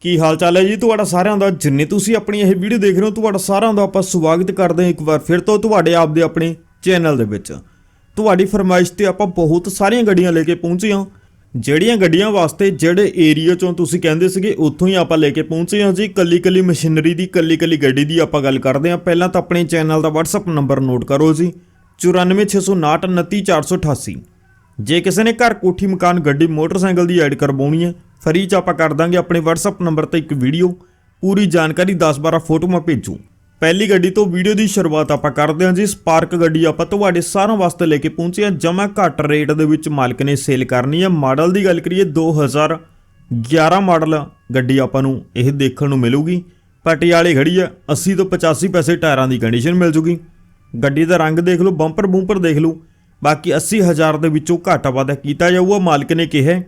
ਕੀ ਹਾਲ ਚਾਲ ਹੈ ਜੀ? ਤੁਹਾਡਾ ਸਾਰਿਆਂ ਦਾ, ਜਿੰਨੇ ਤੁਸੀਂ ਆਪਣੀ ਇਹ ਵੀਡੀਓ ਦੇਖ ਰਹੇ ਹੋ, ਤੁਹਾਡਾ ਸਾਰਿਆਂ ਦਾ ਆਪਾਂ ਸਵਾਗਤ ਕਰਦੇ ਹਾਂ ਇੱਕ ਵਾਰ ਫਿਰ ਤੋਂ ਤੁਹਾਡੇ ਆਪ ਦੇ ਆਪਣੇ ਚੈਨਲ ਦੇ ਵਿੱਚ। ਤੁਹਾਡੀ ਫਰਮਾਇਸ਼ ਤੇ ਆਪਾਂ ਬਹੁਤ ਸਾਰੀਆਂ ਗੱਡੀਆਂ ਲੈ ਕੇ ਪਹੁੰਚੇ ਹਾਂ। ਜਿਹੜੀਆਂ ਗੱਡੀਆਂ ਵਾਸਤੇ ਜਿਹੜੇ ਏਰੀਆ ਚੋਂ ਤੁਸੀਂ ਕਹਿੰਦੇ ਸੀਗੇ, ਉੱਥੋਂ ਹੀ ਆਪਾਂ ਲੈ ਕੇ ਪਹੁੰਚੇ ਹਾਂ ਜੀ। ਕੱਲੀ ਕੱਲੀ ਮਸ਼ੀਨਰੀ ਦੀ ਕੱਲੀ ਕੱਲੀ ਗੱਡੀ ਦੀ ਆਪਾਂ ਗੱਲ ਕਰਦੇ ਹਾਂ। ਪਹਿਲਾਂ ਤਾਂ ਆਪਣੇ ਚੈਨਲ ਦਾ WhatsApp ਨੰਬਰ ਨੋਟ ਕਰੋ ਜੀ। 9469299488 ਜੇ ਕਿਸੇ ਨੇ ਘਰ ਕੋਠੀ, ਮਕਾਨ, ਗੱਡੀ, ਮੋਟਰਸਾਈਕਲ ਦੀ ਐਡ ਕਰਵਾਉਣੀ ਹੈ ਫਰੀ ਚ ਆਪਾਂ ਕਰ ਦਾਂਗੇ ਆਪਣੇ WhatsApp ਨੰਬਰ ਤੇ ਇੱਕ ਵੀਡੀਓ। ਪੂਰੀ ਜਾਣਕਾਰੀ 10-12 ਫੋਟੋਆਂ ਭੇਜੋ। ਪਹਿਲੀ ਗੱਡੀ ਤੋਂ ਵੀਡੀਓ ਦੀ ਸ਼ੁਰੂਆਤ ਆਪਾਂ ਕਰਦੇ ਹਾਂ ਜੀ। ਸਪਾਰਕ ਗੱਡੀ ਆਪਾਂ ਤੁਹਾਡੇ ਸਾਰਿਆਂ ਵਾਸਤੇ ਲੈ ਕੇ ਪਹੁੰਚੇ ਹਾਂ। ਜਮਾ ਘੱਟ ਰੇਟ ਦੇ ਵਿੱਚ ਮਾਲਕ ਨੇ ਸੇਲ ਕਰਨੀ ਹੈ। ਮਾਡਲ ਦੀ ਗੱਲ ਕਰੀਏ 2011 ਮਾਡਲ ਗੱਡੀ ਆਪਾਂ ਨੂੰ ਇਹ ਦੇਖਣ ਨੂੰ ਮਿਲੂਗੀ। ਪਟਿਆਲੇ ਖੜੀ ਹੈ। 80 ਤੋਂ 85 ਪੈਸੇ ਟਾਇਰਾਂ ਦੀ ਕੰਡੀਸ਼ਨ ਮਿਲ ਜੂਗੀ। ਗੱਡੀ ਦਾ ਰੰਗ ਦੇਖ ਲਓ ਬੰਪਰ ਬੂੰਪਰ ਦੇਖ ਲਓ। ਬਾਕੀ 80000 ਦੇ ਵਿੱਚੋਂ ਘਾਟਾ ਵਾਧਾ ਕੀਤਾ ਜਾਊਗਾ। ਮਾਲਕ ਨੇ ਕਿਹਾ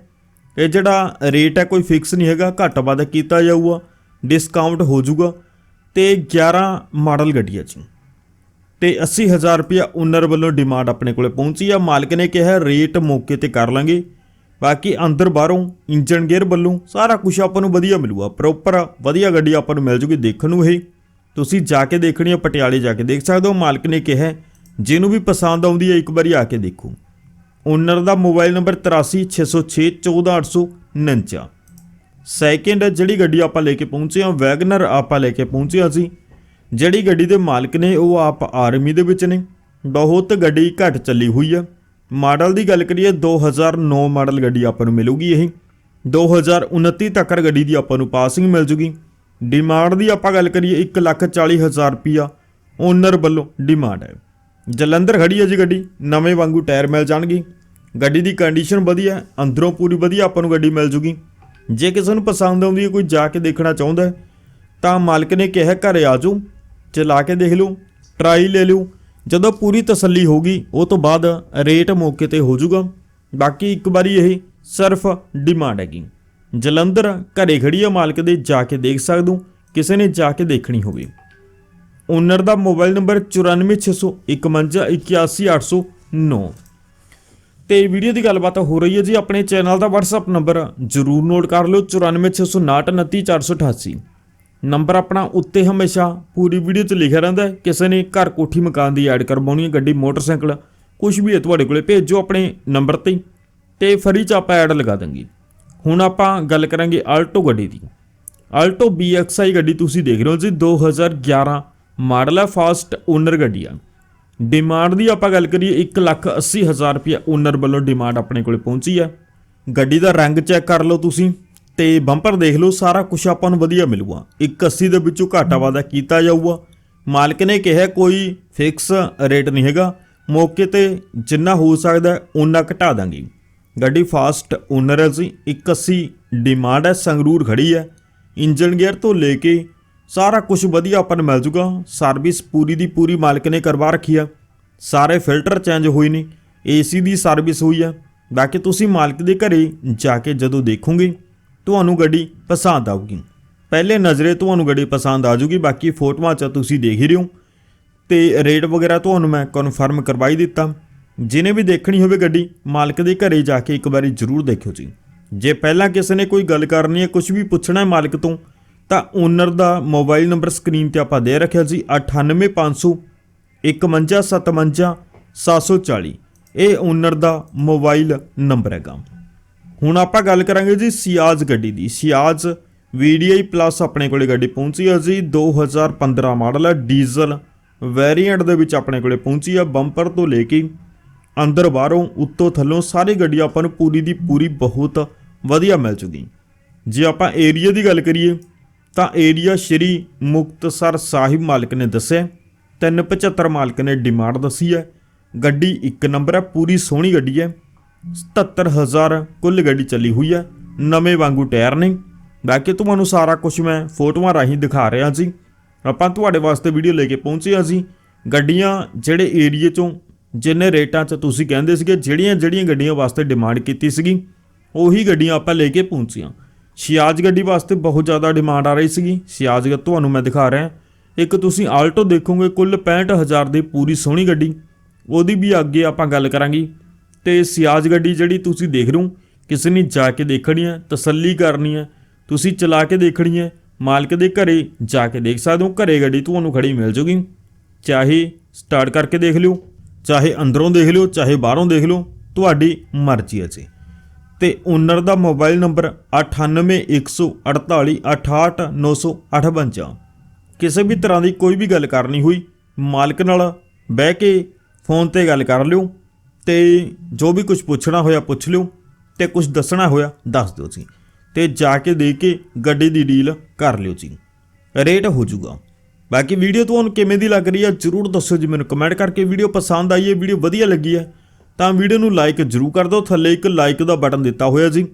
ਇਹ ਜਿਹੜਾ ਰੇਟ ਹੈ ਕੋਈ ਫਿਕਸ ਨਹੀਂ ਹੈਗਾ, ਘੱਟ ਵਾਧਾ ਕੀਤਾ ਜਾਊਗਾ ਡਿਸਕਾਊਂਟ ਹੋ ਜਾਊਗਾ ਤੇ 11 ਮਾਡਲ ਗੱਡੀ ਹੈ ਜੀ ਤੇ 80000 ਰੁਪਇਆ ਓਨਰ ਵੱਲੋਂ ਡਿਮਾਂਡ ਆਪਣੇ ਕੋਲੇ ਪਹੁੰਚੀ ਆ। ਮਾਲਕ ਨੇ ਕਿਹਾ ਰੇਟ ਮੌਕੇ ਤੇ ਕਰ ਲਾਂਗੇ। ਬਾਕੀ ਅੰਦਰ ਬਾਹਰੋਂ ਇੰਜਨ ਗੇਅਰ ਵੱਲੋਂ ਸਾਰਾ ਕੁਝ ਆਪਾਂ ਨੂੰ ਵਧੀਆ ਮਿਲੂਗਾ। ਪ੍ਰੋਪਰ ਵਧੀਆ ਗੱਡੀ ਆਪਾਂ ਨੂੰ ਮਿਲ ਜੂਗੀ ਦੇਖਣ ਨੂੰ ਇਹ। ਤੁਸੀਂ ਜਾ ਕੇ ਦੇਖਣੀ ਹੈ ਪਟਿਆਲੇ ਜਾ ਕੇ ਦੇਖ ਸਕਦੇ ਹੋ। ਮਾਲਕ ਨੇ ਕਿਹਾ, ਜਿਹਨੂੰ ਵੀ ਪਸੰਦ ਆਉਂਦੀ ਹੈ, ਇੱਕ ਵਾਰੀ ਆ ਕੇ ਦੇਖੋ। ਓਨਰ ਦਾ ਮੋਬਾਈਲ ਨੰਬਰ 8360614849 ਸੈਕਿੰਡ ਜਿਹੜੀ ਗੱਡੀ ਆਪਾਂ ਲੈ ਕੇ ਪਹੁੰਚੇ ਹਾਂ ਵੈਗਨਰ ਆਪਾਂ ਲੈ ਕੇ ਪਹੁੰਚੇ ਹਾਂ ਸੀ ਜਿਹੜੀ ਗੱਡੀ ਦੇ ਮਾਲਕ ਨੇ, ਉਹ ਆਪ ਆਰਮੀ ਦੇ ਵਿੱਚ ਨੇ। ਬਹੁਤ ਗੱਡੀ ਘੱਟ ਚੱਲੀ ਹੋਈ ਆ। ਮਾਡਲ ਦੀ ਗੱਲ ਕਰੀਏ 2009 ਮਾਡਲ ਗੱਡੀ ਆਪਾਂ ਨੂੰ ਮਿਲੂਗੀ ਇਹ। 2029 ਤੱਕ ਗੱਡੀ ਦੀ ਆਪਾਂ ਨੂੰ ਪਾਸਿੰਗ ਮਿਲ ਜੂਗੀ। ਡਿਮਾਂਡ ਦੀ ਆਪਾਂ ਗੱਲ ਕਰੀਏ 140000 ਰੁਪਿਆ ਓਨਰ ਵੱਲੋਂ ਡਿਮਾਂਡ ਹੈ। ਜਲੰਧਰ ਖੜੀ ਹੈ ਜੀ ਗੱਡੀ। ਨਵੇਂ ਵਾਂਗੂ ਟਾਇਰ ਮਿਲ ਜਾਣਗੇ। ਗੱਡੀ ਦੀ ਕੰਡੀਸ਼ਨ ਵਧੀਆ ਅੰਦਰੋਂ ਪੂਰੀ ਵਧੀਆ ਆਪਾਂ ਨੂੰ ਗੱਡੀ ਮਿਲ ਜੂਗੀ। ਜੇ ਕਿਸੇ ਨੂੰ ਪਸੰਦ ਆਉਂਦੀ ਹੈ, ਕੋਈ ਜਾ ਕੇ ਦੇਖਣਾ ਚਾਹੁੰਦਾ ਹੈ, ਤਾਂ ਮਾਲਕ ਨੇ ਕਿਹਾ ਘਰੇ ਆ ਜਾਓ, ਚਲਾ ਕੇ ਦੇਖ ਲਓ ਟਰਾਈ ਲੈ ਲਿਓ। ਜਦੋਂ ਪੂਰੀ ਤਸੱਲੀ ਹੋਗੀ ਉਹ ਤੋਂ ਬਾਅਦ ਰੇਟ ਮੌਕੇ ਤੇ ਹੋ ਜਾਊਗਾ। ਬਾਕੀ ਇੱਕ ਵਾਰੀ ਇਹ ਸਿਰਫ ਡਿਮਾਂਡ ਹੈਗੀ। ਜਲੰਧਰ ਘਰੇ ਖੜੀ ਹੈ, ਮਾਲਕ ਦੇ ਜਾ ਕੇ ਦੇਖ ਸਕਦੇ ਹੋ, ਕਿਸੇ ਨੇ ਜਾ ਕੇ ਦੇਖਣੀ ਹੋਵੇ। ਓਨਰ ਦਾ ਮੋਬਾਈਲ ਨੰਬਰ 9465151809 ਤੇ ਵੀਡੀਓ ਦੀ ਗੱਲਬਾਤ ਹੋ ਰਹੀ ਹੈ ਜੀ, ਆਪਣੇ ਚੈਨਲ ਦਾ WhatsApp ਨੰਬਰ ਜਰੂਰ ਨੋਟ ਕਰ ਲਿਓ 9465299488 ਨੰਬਰ ਆਪਣਾ ਉੱਤੇ ਹਮੇਸ਼ਾ ਪੂਰੀ ਵੀਡੀਓ 'ਚ ਲਿਖਿਆ ਰਹਿੰਦਾ ਹੈ, ਕਿਸੇ ਨੇ ਘਰ ਕੋਠੀ ਮਕਾਨ ਦੀ ਐਡ ਕਰਵਾਉਣੀ ਹੈ, ਗੱਡੀ, ਮੋਟਰਸਾਈਕਲ ਕੁਝ ਵੀ ਹੈ, ਤੁਹਾਡੇ ਕੋਲੇ ਭੇਜੋ ਆਪਣੇ ਨੰਬਰ ਤੇ ਤੇ ਫਰੀ 'ਚ ਆਪਾਂ ਐਡ ਲਗਾ ਦਾਂਗੇ। ਹੁਣ ਆਪਾਂ ਗੱਲ ਕਰਾਂਗੇ ਆਲਟੋ ਗੱਡੀ ਦੀ। ਆਲਟੋ BXI ਗੱਡੀ ਤੁਸੀਂ ਦੇਖ ਰਹੇ ਹੋ ਜੀ 2011 ਮਾਡਲ ਹੈ ਫਾਸਟ ਓਨਰ ਗੱਡੀ ਆ ਡਿਮਾਂਡ ਦੀ ਆਪਾਂ ਗੱਲ ਕਰੀਏ 180000 ਰੁਪਏ ਓਨਰ ਵੱਲੋਂ ਡਿਮਾਂਡ ਆਪਣੇ ਕੋਲੇ ਪਹੁੰਚੀ ਹੈ। ਗੱਡੀ ਦਾ ਰੰਗ ਚੈੱਕ ਕਰ ਲਓ ਤੁਸੀਂ ਤੇ ਬੰਪਰ ਦੇਖ ਲਓ ਸਾਰਾ ਕੁਝ ਆਪਾਂ ਨੂੰ ਵਧੀਆ ਮਿਲੂਗਾ। 180 ਦੇ ਵਿੱਚੋਂ ਘਾਟਾ ਵਾਦਾ ਕੀਤਾ ਜਾਊਗਾ। ਮਾਲਕ ਨੇ ਕਿਹਾ ਕੋਈ ਫਿਕਸ ਰੇਟ ਨਹੀਂ ਹੈਗਾ। ਮੌਕੇ ਤੇ ਜਿੰਨਾ ਹੋ ਸਕਦਾ ਹੈ, ਉਨਾ ਘਟਾ ਦਾਂਗੇ। ਗੱਡੀ ਫਾਸਟ ਓਨਰ ਹੈ ਜੀ 180 ਡਿਮਾਂਡ ਹੈ ਸੰਗਰੂਰ ਖੜੀ ਹੈ। ਇੰਜਨ ਗੇਅਰ ਤੋਂ ਲੈ ਕੇ ਸਾਰਾ ਕੁਝ ਵਧੀਆ ਆਪਾਂ ਨੂੰ ਮਿਲ ਜੂਗਾ। ਸਰਵਿਸ ਪੂਰੀ ਦੀ ਪੂਰੀ ਮਾਲਕ ਨੇ ਕਰਵਾ ਰੱਖੀ ਆ। ਸਾਰੇ ਫਿਲਟਰ ਚੇਂਜ ਹੋਏ ਨੇ। ਏਸੀ ਦੀ ਸਰਵਿਸ ਹੋਈ ਆ। ਬਾਕੀ ਤੁਸੀਂ ਮਾਲਕ ਦੇ ਘਰੇ ਜਾ ਕੇ ਜਦੋਂ ਦੇਖੋਗੇ, ਤੁਹਾਨੂੰ ਗੱਡੀ ਪਸੰਦ ਆਊਗੀ। ਪਹਿਲੇ ਨਜ਼ਰੇ ਤੁਹਾਨੂੰ ਗੱਡੀ ਪਸੰਦ ਆ ਜੂਗੀ, ਬਾਕੀ ਫੋਟੋਆਂ 'ਚ ਤੁਸੀਂ ਦੇਖ ਹੀ ਰਹੇ ਹੋ। ਤੇ ਰੇਟ ਵਗੈਰਾ ਤੁਹਾਨੂੰ ਮੈਂ ਕਨਫਰਮ ਕਰਵਾਈ ਦਿੱਤਾ। ਜਿਹਨੇ ਵੀ ਦੇਖਣੀ ਹੋਵੇ ਗੱਡੀ, ਮਾਲਕ ਦੇ ਘਰੇ ਜਾ ਕੇ ਇੱਕ ਵਾਰੀ ਜ਼ਰੂਰ ਦੇਖਿਓ ਜੀ। ਜੇ ਪਹਿਲਾਂ ਕਿਸੇ ਨੇ ਕੋਈ ਗੱਲ ਕਰਨੀ ਹੈ ਕੁਝ ਵੀ ਪੁੱਛਣਾ ਹੈ ਮਾਲਕ ਤੋਂ ਤਾਂ ਓਨਰ ਦਾ ਮੋਬਾਈਲ ਨੰਬਰ ਸਕਰੀਨ ਤੇ ਆਪਾਂ ਦੇ ਰੱਖਿਆ ਜੀ 98500 5157 740 ਇਹ ਓਨਰ ਦਾ ਮੋਬਾਈਲ ਨੰਬਰ ਹੈਗਾ। ਹੁਣ ਆਪਾਂ ਗੱਲ ਕਰਾਂਗੇ ਜੀ ਸਿਆਜ਼ ਗੱਡੀ ਦੀ। ਸਿਆਜ਼ VDI ਪਲੱਸ ਆਪਣੇ ਕੋਲੇ ਗੱਡੀ ਪਹੁੰਚੀ ਹੈ ਜੀ। 2015 ਮਾਡਲ ਹੈ ਡੀਜ਼ਲ ਵੇਰੀਐਂਟ ਦੇ ਵਿੱਚ ਆਪਣੇ ਕੋਲੇ ਪਹੁੰਚੀ ਹੈ ਬੰਪਰ ਤੋਂ ਲੈ ਕੇ ਅੰਦਰ ਬਾਹਰੋਂ, ਉੱਤੋਂ ਥੱਲੋਂ ਸਾਰੀ ਗੱਡੀ ਆਪਾਂ ਨੂੰ ਪੂਰੀ ਦੀ ਪੂਰੀ ਬਹੁਤ ਵਧੀਆ ਮਿਲ ਚੁੱਕੀ। ਜੇ ਆਪਾਂ ਏਰੀਆ ਦੀ ਗੱਲ ਕਰੀਏ ਤਾਂ ਏਰੀਆ ਸ਼੍ਰੀ ਮੁਕਤਸਰ ਸਾਹਿਬ ਮਾਲਕ ਨੇ ਦੱਸਿਆ 375 ਮਾਲਕ ਨੇ ਡਿਮਾਂਡ ਦੱਸੀ ਹੈ। ਗੱਡੀ ਇੱਕ ਨੰਬਰ ਹੈ, ਪੂਰੀ ਸੋਹਣੀ ਗੱਡੀ ਹੈ। 77000 ਕੁੱਲ ਗੱਡੀ ਚੱਲੀ ਹੋਈ ਹੈ। ਨਵੇਂ ਵਾਂਗੂ ਟਾਇਰ ਨੇ। ਬਾਕੀ ਤੁਹਾਨੂੰ ਸਾਰਾ ਕੁਝ ਮੈਂ ਫੋਟੋਆਂ ਰਾਹੀਂ ਦਿਖਾ ਰਿਹਾ ਜੀ ਆਪਾਂ ਤੁਹਾਡੇ ਵਾਸਤੇ ਵੀਡੀਓ ਲੈ ਕੇ ਪਹੁੰਚੇ ਹਾਂ ਜੀ। ਗੱਡੀਆਂ ਜਿਹੜੇ ਏਰੀਏ ਚੋਂ, ਜਿੰਨੇ ਰੇਟਾਂ 'ਚ ਤੁਸੀਂ ਕਹਿੰਦੇ ਸੀਗੇ ਜਿਹੜੀਆਂ ਜਿਹੜੀਆਂ ਗੱਡੀਆਂ ਵਾਸਤੇ ਡਿਮਾਂਡ ਕੀਤੀ ਸੀਗੀ, ਉਹੀ ਗੱਡੀਆਂ ਆਪਾਂ ਲੈ ਕੇ ਪਹੁੰਚੀਆਂ ਸਿਆਜ ਗੱਡੀ ਵਾਸਤੇ ਬਹੁਤ ਜ਼ਿਆਦਾ ਡਿਮਾਂਡ ਆ ਰਹੀ ਸੀਗੀ। ਸਿਆਜ ਗੱਡੀ ਤੁਹਾਨੂੰ ਮੈਂ ਦਿਖਾ ਰਿਹਾ। ਇੱਕ ਤੁਸੀਂ ਆਲਟੋ ਦੇਖੋਗੇ, ਕੁੱਲ 65000 ਦੀ ਪੂਰੀ ਸੋਹਣੀ ਗੱਡੀ। ਉਹਦੀ ਵੀ ਅੱਗੇ ਆਪਾਂ ਗੱਲ ਕਰਾਂਗੇ। ਤੇ ਸਿਆਜ ਗੱਡੀ ਜਿਹੜੀ ਤੁਸੀਂ ਦੇਖ ਰਹੇ ਹੋ, ਕਿਸੇ ਨੇ ਜਾ ਕੇ ਦੇਖਣੀ ਹੈ, ਤਸੱਲੀ ਕਰਨੀ ਹੈ, ਤੁਸੀਂ ਚਲਾ ਕੇ ਦੇਖਣੀ ਹੈ, ਮਾਲਕ ਦੇ ਘਰੇ ਜਾ ਕੇ ਦੇਖ ਸਕਦੇ ਹੋ, ਘਰੇ ਗੱਡੀ ਤੁਹਾਨੂੰ ਖੜੀ ਮਿਲ ਜੂਗੀ। ਚਾਹੇ ਸਟਾਰਟ ਕਰਕੇ ਦੇਖ ਲਿਓ, ਚਾਹੇ ਅੰਦਰੋਂ ਦੇਖ ਲਿਓ, ਚਾਹੇ ਬਾਹਰੋਂ ਦੇਖ ਲਿਓ, ਤੁਹਾਡੀ ਮਰਜ਼ੀ ਹੈ ਜੀ। ਤੇ ਓਨਰ ਦਾ ਮੋਬਾਈਲ ਨੰਬਰ 9814488958 ਕਿਸੇ ਵੀ ਤਰ੍ਹਾਂ ਦੀ ਕੋਈ ਵੀ ਗੱਲ ਕਰਨੀ ਹੋਈ, ਮਾਲਕ ਨਾਲ ਬਹਿ ਕੇ ਫੋਨ ਤੇ ਗੱਲ ਕਰ ਲਿਓ ਤੇ ਜੋ ਵੀ ਕੁਝ ਪੁੱਛਣਾ ਹੋਇਆ ਪੁੱਛ ਲਿਓ ਤੇ ਕੁਝ ਦੱਸਣਾ ਹੋਇਆ ਦੱਸ ਦਿਓ ਜੀ। ਤੇ ਜਾ ਕੇ ਦੇ ਕੇ ਗੱਡੀ ਦੀ ਡੀਲ ਕਰ ਲਿਓ ਜੀ। ਰੇਟ ਹੋ ਜਾਊਗਾ। ਬਾਕੀ ਵੀਡੀਓ ਤੁਹਾਨੂੰ ਕਿਵੇਂ ਦੀ ਲੱਗ ਰਹੀ ਹੈ ਜਰੂਰ ਦੱਸੋ ਜੀ ਮੈਨੂੰ ਕਮੈਂਟ ਕਰਕੇ। ਵੀਡੀਓ ਪਸੰਦ ਆਈ ਹੈ ਵੀਡੀਓ ਵਧੀਆ ਲੱਗੀ ਹੈ ਤਾਂ ਵੀਡੀਓ ਨੂੰ ਲਾਈਕ ਜਰੂਰ ਕਰ ਦਿਓ। ਥੱਲੇ ਇੱਕ ਲਾਈਕ ਦਾ ਬਟਨ ਦਿੱਤਾ ਹੋਇਆ ਜੀ।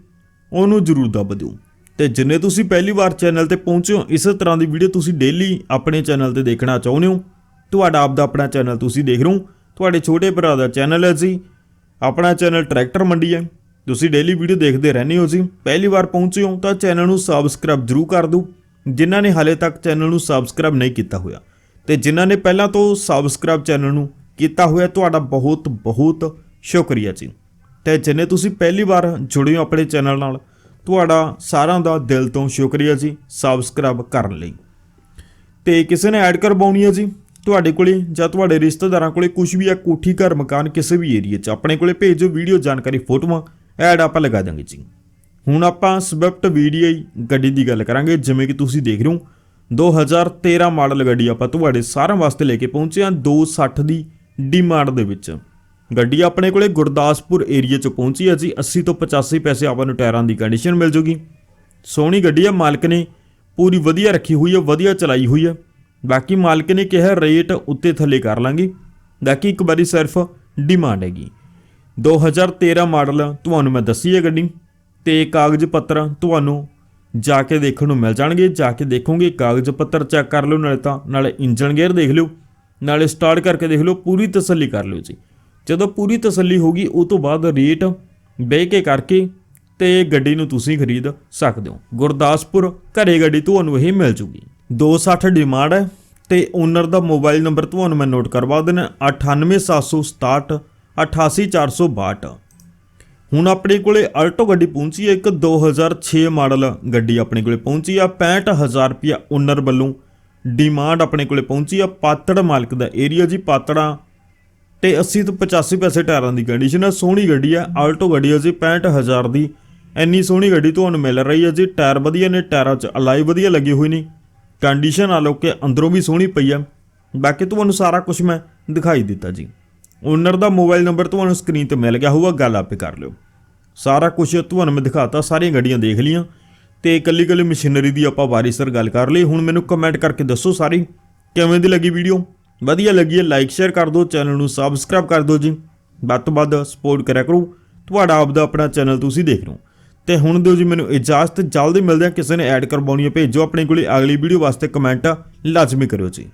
ਉਹਨੂੰ ਜਰੂਰ ਦਬ ਦਿਓ। ਤੇ ਜਿੰਨੇ ਤੁਸੀਂ ਪਹਿਲੀ ਵਾਰ ਚੈਨਲ ਤੇ ਪਹੁੰਚੇ ਹੋ, ਇਸੇ ਤਰ੍ਹਾਂ ਦੀ ਵੀਡੀਓ ਤੁਸੀਂ ਡੇਲੀ ਆਪਣੇ ਚੈਨਲ ਤੇ ਦੇਖਣਾ ਚਾਹੁੰਦੇ ਹੋ। ਤੁਹਾਡਾ ਆਪਦਾ ਆਪਣਾ ਚੈਨਲ ਤੁਸੀਂ ਦੇਖ ਰਹੇ ਹੋ। ਤੁਹਾਡੇ ਛੋਟੇ ਭਰਾ ਦਾ ਚੈਨਲ ਹੈ ਜੀ। ਆਪਣਾ ਚੈਨਲ ਟਰੈਕਟਰ ਮੰਡੀ ਹੈ। ਤੁਸੀਂ ਡੇਲੀ ਵੀਡੀਓ ਦੇਖਦੇ ਰਹਿੰਦੇ ਹੋ ਜੀ। ਪਹਿਲੀ ਵਾਰ ਪਹੁੰਚੇ ਹੋ ਤਾਂ ਚੈਨਲ ਨੂੰ ਸਬਸਕ੍ਰਾਈਬ ਜਰੂਰ ਕਰ ਦਿਓ। ਜਿਨ੍ਹਾਂ ਨੇ ਹਾਲੇ ਤੱਕ ਚੈਨਲ ਨੂੰ ਸਬਸਕ੍ਰਾਈਬ ਨਹੀਂ ਕੀਤਾ ਹੋਇਆ। ਤੇ ਜਿਨ੍ਹਾਂ ਨੇ ਪਹਿਲਾਂ ਤੋਂ ਸਬਸਕ੍ਰਾਈਬ ਚੈਨਲ ਨੂੰ ਕੀਤਾ ਹੋਇਆ, ਤੁਹਾਡਾ ਬਹੁਤ ਬਹੁਤ ਸ਼ੁਕਰੀਆ ਜੀ ਤੇ ਜਿੰਨੇ ਤੁਸੀਂ ਪਹਿਲੀ ਵਾਰ ਜੁੜੇ ਹੋ ਆਪਣੇ ਚੈਨਲ ਨਾਲ, ਤੁਹਾਡਾ ਸਾਰਿਆਂ ਦਾ ਦਿਲ ਤੋਂ ਸ਼ੁਕਰੀਆ ਜੀ ਸਬਸਕ੍ਰਾਈਬ ਕਰਨ ਲਈ। ਤੇ ਕਿਸੇ ਨੇ ਐਡ ਕਰਵਾਉਣੀ ਹੈ ਜੀ, ਤੁਹਾਡੇ ਕੋਲੇ ਜਾਂ ਤੁਹਾਡੇ ਰਿਸ਼ਤੇਦਾਰਾਂ ਕੋਲੇ ਕੁਝ ਵੀ ਹੈ, ਕੋਠੀ ਘਰ ਮਕਾਨ ਕਿਸੇ ਵੀ ਏਰੀਆ 'ਚ, ਆਪਣੇ ਕੋਲੇ ਭੇਜੋ ਵੀਡੀਓ ਜਾਣਕਾਰੀ ਫੋਟੋਆਂ, ਐਡ ਆਪਾਂ ਲਗਾ ਦਾਂਗੇ ਜੀ। ਹੁਣ ਆਪਾਂ ਸਵਿਫਟ ਵੀਡੀਆਈ ਗੱਡੀ ਦੀ ਗੱਲ ਕਰਾਂਗੇ, ਜਿਵੇਂ ਕਿ ਤੁਸੀਂ ਦੇਖ ਰਹੇ ਹੋ 2013 ਮਾਡਲ ਗੱਡੀ ਆਪਾਂ ਤੁਹਾਡੇ ਸਾਰਿਆਂ ਵਾਸਤੇ ਲੈ ਕੇ ਪਹੁੰਚੇ ਹਾਂ 260 ਦੀ ਡਿਮਾਂਡ ਦੇ ਵਿੱਚ। ਗੱਡੀ ਆਪਣੇ ਕੋਲੇ ਗੁਰਦਾਸਪੁਰ ਏਰੀਆ 'ਚ ਪਹੁੰਚੀ ਹੈ ਜੀ। 80 ਤੋਂ 85 ਪੈਸੇ ਆਪਾਂ ਨੂੰ ਟਾਇਰਾਂ ਦੀ ਕੰਡੀਸ਼ਨ ਮਿਲ ਜੂਗੀ। ਸੋਹਣੀ ਗੱਡੀ ਹੈ, ਮਾਲਕ ਨੇ ਪੂਰੀ ਵਧੀਆ ਰੱਖੀ ਹੋਈ ਹੈ, ਵਧੀਆ ਚਲਾਈ ਹੋਈ ਹੈ। ਬਾਕੀ ਮਾਲਕ ਨੇ ਕਿਹਾ ਰੇਟ ਉੱਤੇ ਥੱਲੇ ਕਰ ਲਾਂਗੇ। ਬਾਕੀ ਇੱਕ ਵਾਰੀ ਸਿਰਫ ਡਿਮਾਂਡ ਹੈਗੀ। 2013 ਮਾਡਲ, ਤੁਹਾਨੂੰ ਮੈਂ ਦੱਸੀ ਹੈ ਗੱਡੀ। ਤੇ ਕਾਗਜ਼ ਪੱਤਰ ਤੁਹਾਨੂੰ ਜਾ ਕੇ ਦੇਖਣ ਨੂੰ ਮਿਲ ਜਾਣਗੇ। ਜਾ ਕੇ ਦੇਖੋਗੇ, ਕਾਗਜ਼ ਪੱਤਰ ਚੈੱਕ ਕਰ ਲਿਓ, ਨਾਲੇ ਤਾਂ, ਨਾਲੇ ਇੰਜਨ ਗੇਅਰ ਦੇਖ ਲਿਓ। ਨਾਲੇ ਸਟਾਰਟ ਕਰਕੇ ਦੇਖ ਲਿਓ, ਪੂਰੀ ਤਸੱਲੀ ਕਰ ਲਿਓ ਜੀ। ਜਦੋਂ ਪੂਰੀ ਤਸੱਲੀ ਹੋਗੀ ਉਹ ਤੋਂ ਬਾਅਦ ਰੇਟ ਬਹਿ ਕੇ ਕਰਕੇ ਤੇ ਗੱਡੀ ਨੂੰ ਤੁਸੀਂ ਖਰੀਦ ਸਕਦੇ ਹੋ। ਗੁਰਦਾਸਪੁਰ ਘਰੇ ਗੱਡੀ ਤੁਹਾਨੂੰ ਇਹ ਮਿਲ ਜੂਗੀ। 260 ਡਿਮਾਂਡ ਹੈ ਤੇ ਓਨਰ ਦਾ ਮੋਬਾਈਲ ਨੰਬਰ ਤੁਹਾਨੂੰ ਮੈਂ ਨੋਟ ਕਰਵਾ ਦੇਣਾ 98767 88462 ਹੁਣ ਆਪਣੇ ਕੋਲੇ ਆਲਟੋ ਗੱਡੀ ਪਹੁੰਚੀ ਹੈ, ਇੱਕ 2006 ਮਾਡਲ ਗੱਡੀ ਆਪਣੇ ਕੋਲੇ ਪਹੁੰਚੀ ਆ 65000 ਰੁਪਿਆ ਓਨਰ ਵੱਲੋਂ ਡਿਮਾਂਡ ਆਪਣੇ ਕੋਲੇ ਪਹੁੰਚੀ ਆ, ਪਾਤੜ ਮਾਲਕ ਦਾ ਏਰੀਆ ਜੀ, ਪਾਤੜਾ ਤੇ 80 ਤੋਂ 85 ਪੈਸੇ ਟਾਇਰਾਂ ਦੀ ਕੰਡੀਸ਼ਨ ਹੈ ਸੋਹਣੀ ਗੱਡੀ ਹੈ ਆਲਟੋ ਗੱਡੀ ਹੈ ਜੀ 65000 ਦੀ। ਇੰਨੀ ਸੋਹਣੀ ਗੱਡੀ ਤੁਹਾਨੂੰ ਮਿਲ ਰਹੀ ਹੈ ਜੀ, ਟਾਇਰ ਵਧੀਆ ਨੇ, ਟਾਇਰਾਂ 'ਚ ਅਲਾਈ ਵਧੀਆ ਲੱਗੀ ਹੋਈ ਨੇ। ਕੰਡੀਸ਼ਨ ਆ ਲੋ ਅੰਦਰੋਂ ਵੀ ਸੋਹਣੀ ਪਈ ਆ। ਬਾਕੀ ਤੁਹਾਨੂੰ ਸਾਰਾ ਕੁਝ ਮੈਂ ਦਿਖਾਈ ਦਿੱਤਾ ਜੀ। ਓਨਰ ਦਾ ਮੋਬਾਈਲ ਨੰਬਰ ਤੁਹਾਨੂੰ ਸਕਰੀਨ ਤੇ ਮਿਲ ਗਿਆ ਹੋਊਗਾ, ਗੱਲ ਆਪੇ ਕਰ ਲਿਓ। ਸਾਰਾ ਕੁਝ ਤੁਹਾਨੂੰ ਮੈਂ ਦਿਖਾਤਾ, ਸਾਰੀਆਂ ਗੱਡੀਆਂ ਦੇਖ ਲੀਆਂ ਤੇ ਇਕੱਲੀ ਇਕੱਲੀ ਮਸ਼ੀਨਰੀ ਦੀ ਆਪਾਂ ਵਾਰੀ ਸਰ ਗੱਲ ਕਰ ਲਈ। ਹੁਣ ਮੈਨੂੰ ਕਮੈਂਟ ਕਰਕੇ ਦੱਸੋ ਸਾਰੀ, ਕਿਵੇਂ ਦੀ ਲੱਗੀ ਵੀਡੀਓ ਵਧੀਆ ਲੱਗੀ ਹੈ ਲਾਈਕ ਸ਼ੇਅਰ ਕਰ ਦਿਓ ਚੈਨਲ ਨੂੰ ਸਬਸਕ੍ਰਾਈਬ ਕਰ ਦਿਓ ਜੀ। ਵੱਧ ਤੋਂ ਵੱਧ ਸਪੋਰਟ ਕਰਿਆ ਕਰੋ। ਤੁਹਾਡਾ ਆਪਦਾ ਆਪਣਾ ਚੈਨਲ ਤੁਸੀਂ ਦੇਖ ਰਹੇ ਹੋ। ਤੇ ਹੁਣ ਦਿਓ ਜੀ ਮੈਨੂੰ ਇਜਾਜ਼ਤ, ਜਲਦੀ ਮਿਲਦੇ ਆ ਕਿਸੇ ਨੇ ਐਡ ਕਰਵਾਉਣੀ ਹੈ, ਭੇਜੋ ਆਪਣੇ ਕੋਲੇ। ਅਗਲੀ ਵੀਡੀਓ ਵਾਸਤੇ ਕਮੈਂਟ ਲਾਜ਼ਮੀ ਕਰਿਓ ਜੀ।